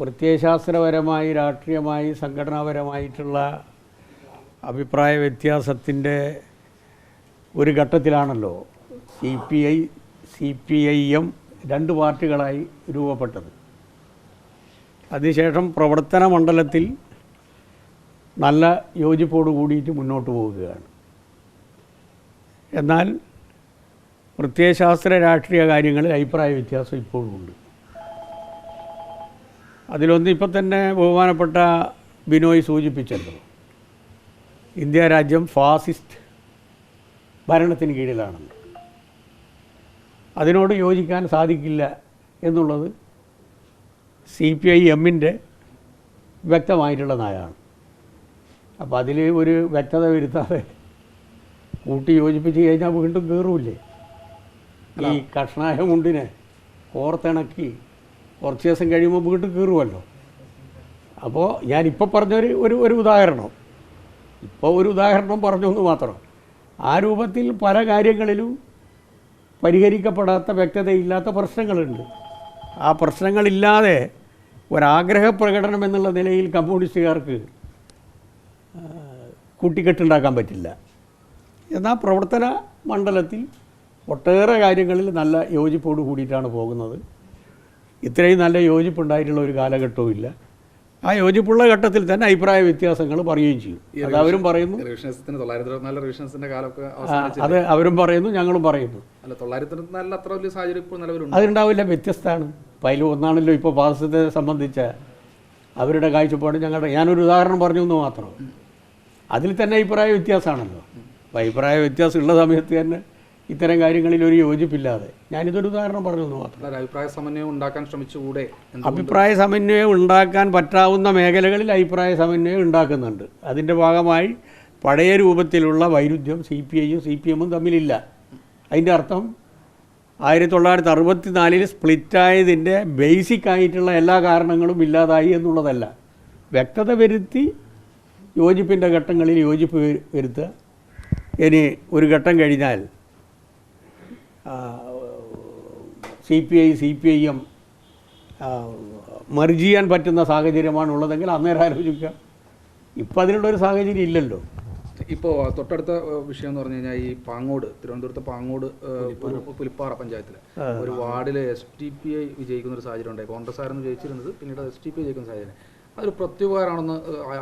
പ്രത്യയശാസ്ത്രപരമായി രാഷ്ട്രീയമായി സംഘടനാപരമായിട്ടുള്ള അഭിപ്രായ വ്യത്യാസത്തിന്റെ ഒരു ഘട്ടത്തിലാണല്ലോ C P I C P I M രണ്ട് പാർട്ടികളായി രൂപപ്പെട്ടത്. അതിനുശേഷം പ്രവർത്തന മണ്ഡലത്തിൽ നല്ല യോജിപ്പോട് കൂടിയിട്ട് മുന്നോട്ട് പോവുകയാണ്. എന്നാൽ പ്രത്യയശാസ്ത്ര രാഷ്ട്രീയ കാര്യങ്ങളിൽ അഭിപ്രായ വ്യത്യാസം ഇപ്പോഴും ഉണ്ട് അതിലൊന്ന് ഇപ്പം തന്നെ ബഹുമാനപ്പെട്ട ബിനോയ് സൂചിപ്പിച്ചല്ലോ. ഇന്ത്യ രാജ്യം ഫാസിസ്റ്റ് ഭരണത്തിന് കീഴിലാണെന്ന്. അതിനോട് യോജിക്കാൻ സാധിക്കില്ല എന്നുള്ളത് സി പി ഐ എമ്മിന്റെ വ്യക്തമായിട്ടുള്ള നയമാണ്. അപ്പോൾ അതിൽ ഒരു വ്യക്തത വരുത്താതെ കൂട്ടി യോജിപ്പിച്ച് കഴിഞ്ഞാൽ വീണ്ടും കയറൂലേ ഈ കഷ്ണായ മുണ്ടിനെ ഓർത്തിണക്കി കുറച്ച് ദിവസം കഴിയുമ്പോൾ വീട്ടിൽ കീറുമല്ലോ അപ്പോൾ ഞാനിപ്പോൾ പറഞ്ഞൊരു ഒരു ഒരു ഉദാഹരണം. ഇപ്പോൾ ഒരു ഉദാഹരണം പറഞ്ഞു എന്ന് മാത്രം. ആ രൂപത്തിൽ പല കാര്യങ്ങളിലും പരിഹരിക്കപ്പെടാത്ത വ്യക്തതയില്ലാത്ത പ്രശ്നങ്ങളുണ്ട്. ആ പ്രശ്നങ്ങളില്ലാതെ ഒരാഗ്രഹ പ്രകടനം എന്നുള്ള നിലയിൽ കമ്മ്യൂണിസ്റ്റുകാർക്ക് കൂട്ടിക്കെട്ടുണ്ടാക്കാൻ പറ്റില്ല. എന്നാൽ പ്രവർത്തന മണ്ഡലത്തിൽ ഒട്ടേറെ കാര്യങ്ങളിൽ നല്ല യോജിപ്പോട് കൂടിയിട്ടാണ് പോകുന്നത്. ഇത്രയും നല്ല യോജിപ്പുണ്ടായിട്ടുള്ള ഒരു കാലഘട്ടവും ഇല്ല. ആ യോജിപ്പുള്ള ഘട്ടത്തിൽ തന്നെ അഭിപ്രായ വ്യത്യാസങ്ങൾ പറയുകയും ചെയ്യും. എല്ലാവരും പറയുന്നു. അത് അവരും പറയുന്നു ഞങ്ങളും പറയുന്നു. അതുണ്ടാവില്ല വ്യത്യസ്തമാണ്. അപ്പോൾ അതിൽ ഒന്നാണല്ലോ ഇപ്പോൾ പാസത്തെ സംബന്ധിച്ച അവരുടെ കാഴ്ചപ്പാട് ഞങ്ങളുടെ ഞാനൊരു ഉദാഹരണം പറഞ്ഞു എന്ന് മാത്രം. അതിൽ തന്നെ അഭിപ്രായ വ്യത്യാസമാണല്ലോ. അഭിപ്രായ വ്യത്യാസം ഉള്ള സമയത്ത് തന്നെ ഇത്തരം കാര്യങ്ങളിൽ ഒരു യോജിപ്പില്ലാതെ. ഞാനിതൊരു ഉദാഹരണം പറഞ്ഞു മാത്രം. അഭിപ്രായ സമന്വയം ഉണ്ടാക്കാൻ ശ്രമിച്ചുകൂടെ? അഭിപ്രായ സമന്വയം ഉണ്ടാക്കാൻ പറ്റാവുന്ന മേഖലകളിൽ അഭിപ്രായ സമന്വയം ഉണ്ടാക്കുന്നുണ്ട്. അതിന്റെ ഭാഗമായി പഴയ രൂപത്തിലുള്ള വൈരുദ്ധ്യം സി പി ഐയും സി പി എമ്മും തമ്മിലില്ല. അതിന്റെ അർത്ഥം ആയിരത്തി തൊള്ളായിരത്തി അറുപത്തി നാലിൽ സ്പ്ലിറ്റായതിന്റെ ബേസിക് ആയിട്ടുള്ള എല്ലാ കാരണങ്ങളും ഇല്ലാതായി എന്നുള്ളതല്ല. വ്യക്തത വരുത്തി യോജിപ്പിന്റെ ഘട്ടങ്ങളിൽ യോജിപ്പ് വരു- വരുത്തുക. ഇനി ഒരു ഘട്ടം കഴിഞ്ഞാൽ C P I C P I M merge ചെയ്യാൻ പറ്റുന്ന സാഹചര്യമാണ് ഉള്ളതെങ്കിൽ അന്നേരം ആലോചിക്കുക ഇപ്പം അതിനുള്ളൊരു സാഹചര്യം ഇല്ലല്ലോ. ഇപ്പോൾ തൊട്ടടുത്ത വിഷയം എന്ന് പറഞ്ഞു കഴിഞ്ഞാൽ ഈ പാങ്ങോട് തിരുവനന്തപുരത്തെ പാങ്ങോട് പുലിപ്പാറ. പഞ്ചായത്തിൽ ഒരു വാർഡിൽ എസ് ടി പി ഐ വിജയിക്കുന്ന ഒരു സാഹചര്യം ഉണ്ടായി കോൺഗ്രസ് ആയിരുന്നു ജയിച്ചിരുന്നത് പിന്നീട് എസ് ടി പി ഐ ജയിക്കുന്ന സാഹചര്യം. അതൊരു പ്രത്യുപകാരമാണെന്ന്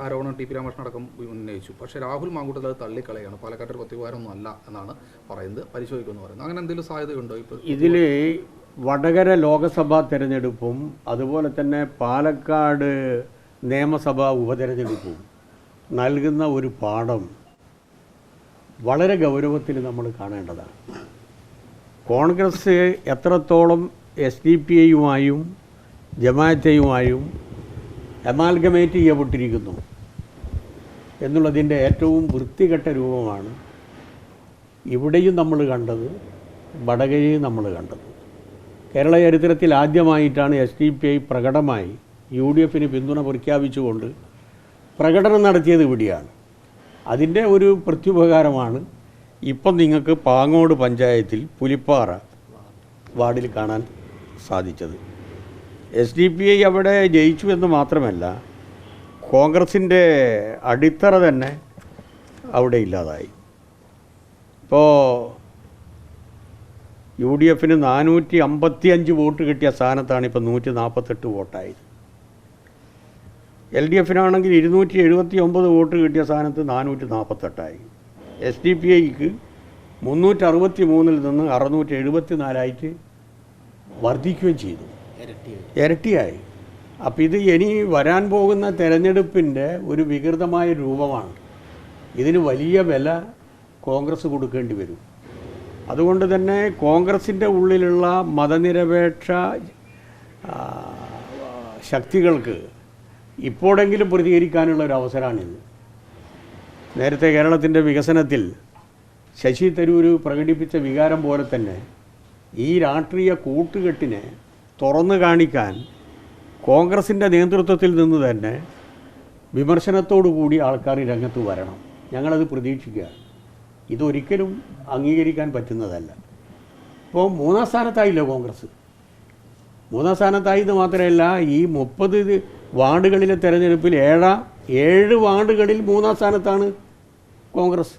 ആരോപണം ടി പി രാമകൃഷ്ണൻ അടക്കം ഉന്നയിച്ചു. പക്ഷേ രാഹുൽ മാങ്കൂട്ടത്തിൽ അത് തള്ളിക്കളയാണ് പാലക്കാട്ടൊരു പ്രത്യുപകാരമൊന്നും അല്ല എന്നാണ് പറയുന്നത് പരിശോധിക്കുമെന്ന് പറയുന്നത്. അങ്ങനെ എന്തെങ്കിലും സാധ്യതയുണ്ടോ ഇപ്പോൾ? ഇതിൽ വടകര ലോകസഭാ തെരഞ്ഞെടുപ്പും അതുപോലെ തന്നെ പാലക്കാട് നിയമസഭാ ഉപതെരഞ്ഞെടുപ്പും നൽകുന്ന ഒരു പാഠം വളരെ ഗൗരവത്തിൽ നമ്മൾ കാണേണ്ടതാണ്. കോൺഗ്രസ് എത്രത്തോളം എസ് ഡി പി ഐയുമായും ജമാഅത്തെയുമായും അമാൽഗമേറ്റ് ചെയ്യപ്പെട്ടിരിക്കുന്നു എന്നുള്ളതിന്റെ ഏറ്റവും വൃത്തികെട്ട രൂപമാണ് ഇവിടെയും നമ്മൾ കണ്ടത് വടകരയും നമ്മൾ കണ്ടത്. കേരള ചരിത്രത്തിൽ ആദ്യമായിട്ടാണ് എസ് ഡി പി ഐ പ്രകടമായി യു ഡി എഫിന് പിന്തുണ പ്രഖ്യാപിച്ചുകൊണ്ട് പ്രകടനം നടത്തിയത് ഇവിടെയാണ്. അതിന്റെ ഒരു പ്രത്യുപകാരമാണ് ഇപ്പം നിങ്ങൾക്ക് പാങ്ങോട് പഞ്ചായത്തിൽ പുലിപ്പാറ വാർഡിൽ കാണാൻ സാധിച്ചത്. എസ് ഡി പി ഐ അവിടെ ജയിച്ചു എന്ന് മാത്രമല്ല കോൺഗ്രസിന്റെ അടിത്തറ തന്നെ അവിടെ ഇല്ലാതായി. ഇപ്പോൾ യു ഡി എഫിന് നാനൂറ്റി അമ്പത്തി അഞ്ച് വോട്ട് കിട്ടിയ സ്ഥാനത്താണ് ഇപ്പോൾ നൂറ്റി നാൽപ്പത്തെട്ട് വോട്ടായത്. എൽ ഡി എഫിനാണെങ്കിൽ ഇരുന്നൂറ്റി എഴുപത്തി ഒമ്പത് വോട്ട് കിട്ടിയ സ്ഥാനത്ത് നാനൂറ്റി നാൽപ്പത്തെട്ടായി എസ് ഡി പി ഐക്ക് മുന്നൂറ്റി അറുപത്തി മൂന്നിൽ നിന്ന് അറുന്നൂറ്റി എഴുപത്തി നാലായിട്ട് വർദ്ധിക്കുകയും ചെയ്തു. ഇരട്ടിയായി. അപ്പം ഇത് ഇനി വരാൻ പോകുന്ന തെരഞ്ഞെടുപ്പിന്റെ ഒരു വികൃതമായ രൂപമാണ്. ഇതിന് വലിയ വില കോൺഗ്രസ് കൊടുക്കേണ്ടി വരും. അതുകൊണ്ട് തന്നെ കോൺഗ്രസിന്റെ ഉള്ളിലുള്ള മതനിരപേക്ഷ ശക്തികൾക്ക് ഇപ്പോഴെങ്കിലും പ്രതികരിക്കാനുള്ള ഒരു അവസരമാണിത്. നേരത്തെ കേരളത്തിന്റെ വികസനത്തിൽ ശശി തരൂർ പ്രകടിപ്പിച്ച വികാരം പോലെ തന്നെ ഈ രാഷ്ട്രീയ കൂട്ടുകെട്ടിനെ തുറന്നു കാണിക്കാൻ കോൺഗ്രസിന്റെ നേതൃത്വത്തിൽ നിന്ന് തന്നെ വിമർശനത്തോടു കൂടി ആൾക്കാർ രംഗത്ത് വരണം. ഞങ്ങളത് പ്രതീക്ഷിക്കുക. ഇതൊരിക്കലും അംഗീകരിക്കാൻ പറ്റുന്നതല്ല. ഇപ്പോൾ മൂന്നാം സ്ഥാനത്തായില്ല കോൺഗ്രസ്? മൂന്നാം സ്ഥാനത്തായത് മാത്രമല്ല ഈ മുപ്പത് വാർഡുകളിലെ തെരഞ്ഞെടുപ്പിൽ ഏഴാം ഏഴ് വാർഡുകളിൽ മൂന്നാം സ്ഥാനത്താണ് കോൺഗ്രസ്.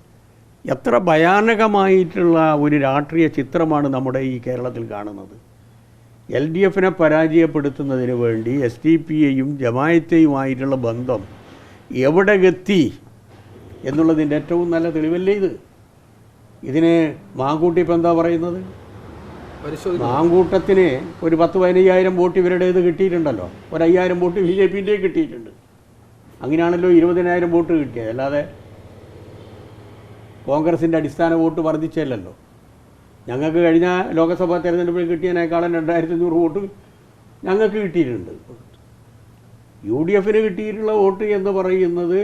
എത്ര ഭയാനകമായിട്ടുള്ള ഒരു രാഷ്ട്രീയ ചിത്രമാണ് നമ്മുടെ ഈ കേരളത്തിൽ കാണുന്നത്. എൽ ഡി എഫിനെ പരാജയപ്പെടുത്തുന്നതിന് വേണ്ടി എസ് ഡി പി എയും ജമായത്തെയുമായിട്ടുള്ള ബന്ധം എവിടെ എത്തി എന്നുള്ളതിന്റെ ഏറ്റവും നല്ല തെളിവല്ലേ ഇത്? ഇതിന് മാങ്കൂട്ടി ഇപ്പം എന്താ പറയുന്നത്? മാങ്കൂട്ടത്തിന് ഒരു പത്ത് പതിനയ്യായിരം വോട്ട് ഇവരുടേത് കിട്ടിയിട്ടുണ്ടല്ലോ. ഒരു അയ്യായിരം വോട്ട് ബി ജെ പിന്റെ കിട്ടിയിട്ടുണ്ട്. അങ്ങനെയാണല്ലോ ഇരുപതിനായിരം വോട്ട് കിട്ടിയത്. അല്ലാതെ കോൺഗ്രസിന്റെ അടിസ്ഥാന വോട്ട് വർദ്ധിച്ചല്ലോ ഞങ്ങൾക്ക് കഴിഞ്ഞ ലോക്സഭാ തെരഞ്ഞെടുപ്പിൽ കിട്ടിയതിനേക്കാളും രണ്ടായിരത്തി അഞ്ഞൂറ് വോട്ട് ഞങ്ങൾക്ക് കിട്ടിയിട്ടുണ്ട്. യു ഡി എഫിന് കിട്ടിയിട്ടുള്ള വോട്ട് എന്ന് പറയുന്നത്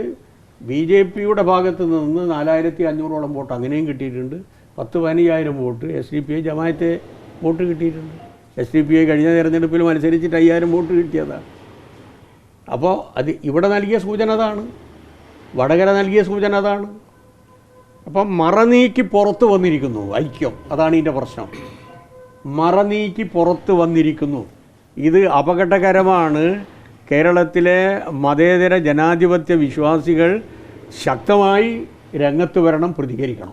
ബി ജെ പിയുടെ ഭാഗത്ത് നിന്ന് നാലായിരത്തി അഞ്ഞൂറോളം വോട്ട് അങ്ങനെയും കിട്ടിയിട്ടുണ്ട്. പത്ത് പതിനയ്യായിരം vote S D P I Jamaat-e vote കിട്ടിയിട്ടുണ്ട്. എസ് ഡി പി ഐ കഴിഞ്ഞ തെരഞ്ഞെടുപ്പിൽ മത്സരിച്ചിട്ട് അയ്യായിരം വോട്ട് കിട്ടിയതാണ് അപ്പോൾ അത് ഇവിടെ നൽകിയ സൂചന അതാണ്. വടകര നൽകിയ സൂചന അതാണ്. അപ്പം മറനീക്കി പുറത്ത് വന്നിരിക്കുന്നു ഐക്യം. അതാണ് ഇതിന്റെ പ്രശ്നം. മറനീക്കി പുറത്ത് വന്നിരിക്കുന്നു. ഇത് അപകടകരമാണ്. കേരളത്തിലെ മതേതര ജനാധിപത്യ വിശ്വാസികൾ ശക്തമായി രംഗത്ത് വരണം പ്രതികരിക്കണം.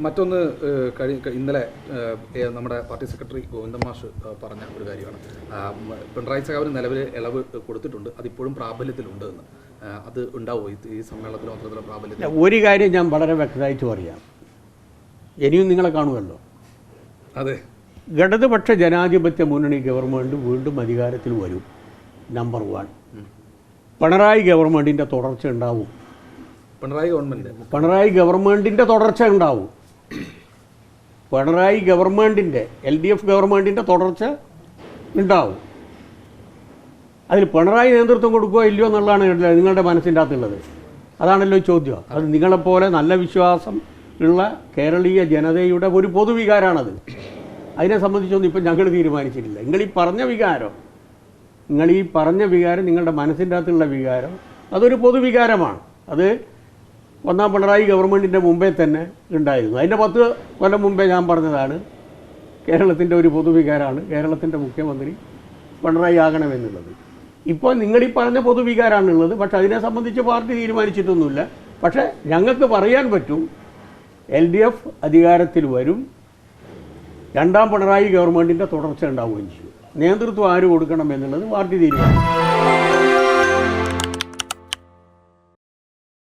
മറ്റൊന്ന് കഴി ഇന്നലെ നമ്മുടെ പാർട്ടി സെക്രട്ടറി ഗോവിന്ദൻ മാഷ് പറഞ്ഞ ഒരു കാര്യമാണ്. പിണറായി സഖാവിന് നിലവിൽ ഇളവ് കൊടുത്തിട്ടുണ്ട്. അതിപ്പോഴും പ്രാബല്യത്തിലുണ്ട് എന്ന്. അത് ഉണ്ടാവുമോ ഈ- സമ്മേളനത്തിൽ മാത്രത്തിലുള്ള പ്രാബല്യത്തിൽ? ഒരു കാര്യം ഞാൻ വളരെ വ്യക്തമായിട്ട് പറയാം. ഇനിയും നിങ്ങളെ കാണുമല്ലോ. അതെ. ഇടതുപക്ഷ ജനാധിപത്യ മുന്നണി ഗവൺമെന്റ് വീണ്ടും അധികാരത്തിൽ വരും. നമ്പർ വൺ പിണറായി ഗവൺമെന്റിന്റെ തുടർച്ച ഉണ്ടാവും. പിണറായി ഗവൺമെന്റ് പിണറായി ഗവൺമെന്റിന്റെ തുടർച്ച ഉണ്ടാവും. പിണറായി ഗവൺമെന്റിന്റെ എൽ ഡി എഫ് ഗവൺമെന്റിന്റെ തുടർച്ച ഉണ്ടാവും. അതിൽ പിണറായി നേതൃത്വം കൊടുക്കുക ഇല്ലയോ എന്നുള്ളതാണ് നിങ്ങളുടെ മനസ്സിന്റെ അകത്തുള്ളത്. അതാണല്ലോ ചോദ്യം. അത് നിങ്ങളെപ്പോലെ നല്ല വിശ്വാസം ഉള്ള കേരളീയ ജനതയുടെ ഒരു പൊതുവികാരമാണത് അതിനെ സംബന്ധിച്ചൊന്നും ഇപ്പം ഞങ്ങൾ തീരുമാനിച്ചിട്ടില്ല. നിങ്ങൾ ഈ പറഞ്ഞ വികാരം നിങ്ങൾ ഈ പറഞ്ഞ വികാരം നിങ്ങളുടെ മനസ്സിന്റെ അകത്തുള്ള വികാരം അതൊരു പൊതുവികാരമാണ്. അത് ഒന്നാം പിണറായി ഗവൺമെന്റിന്റെ മുമ്പേ തന്നെ ഉണ്ടായിരുന്നു. അതിന്റെ പത്ത് കൊല്ലം മുമ്പേ ഞാൻ പറഞ്ഞതാണ് കേരളത്തിന്റെ ഒരു പൊതുവികാരമാണ് കേരളത്തിന്റെ മുഖ്യമന്ത്രി പിണറായി ആകണമെന്നുള്ളത്. ഇപ്പോൾ നിങ്ങൾ ഈ പറഞ്ഞ പൊതുവികാരമാണുള്ളത് പക്ഷേ അതിനെ സംബന്ധിച്ച് പാർട്ടി തീരുമാനിച്ചിട്ടൊന്നുമില്ല. പക്ഷേ ഞങ്ങൾക്ക് പറയാൻ പറ്റും എൽ ഡി എഫ് അധികാരത്തിൽ വരും രണ്ടാം പിണറായി ഗവൺമെന്റിന്റെ തുടർച്ച ഉണ്ടാവുകയും ചെയ്യും. നേതൃത്വം ആര് കൊടുക്കണം എന്നുള്ളത് പാർട്ടി തീരുമാനിക്കും.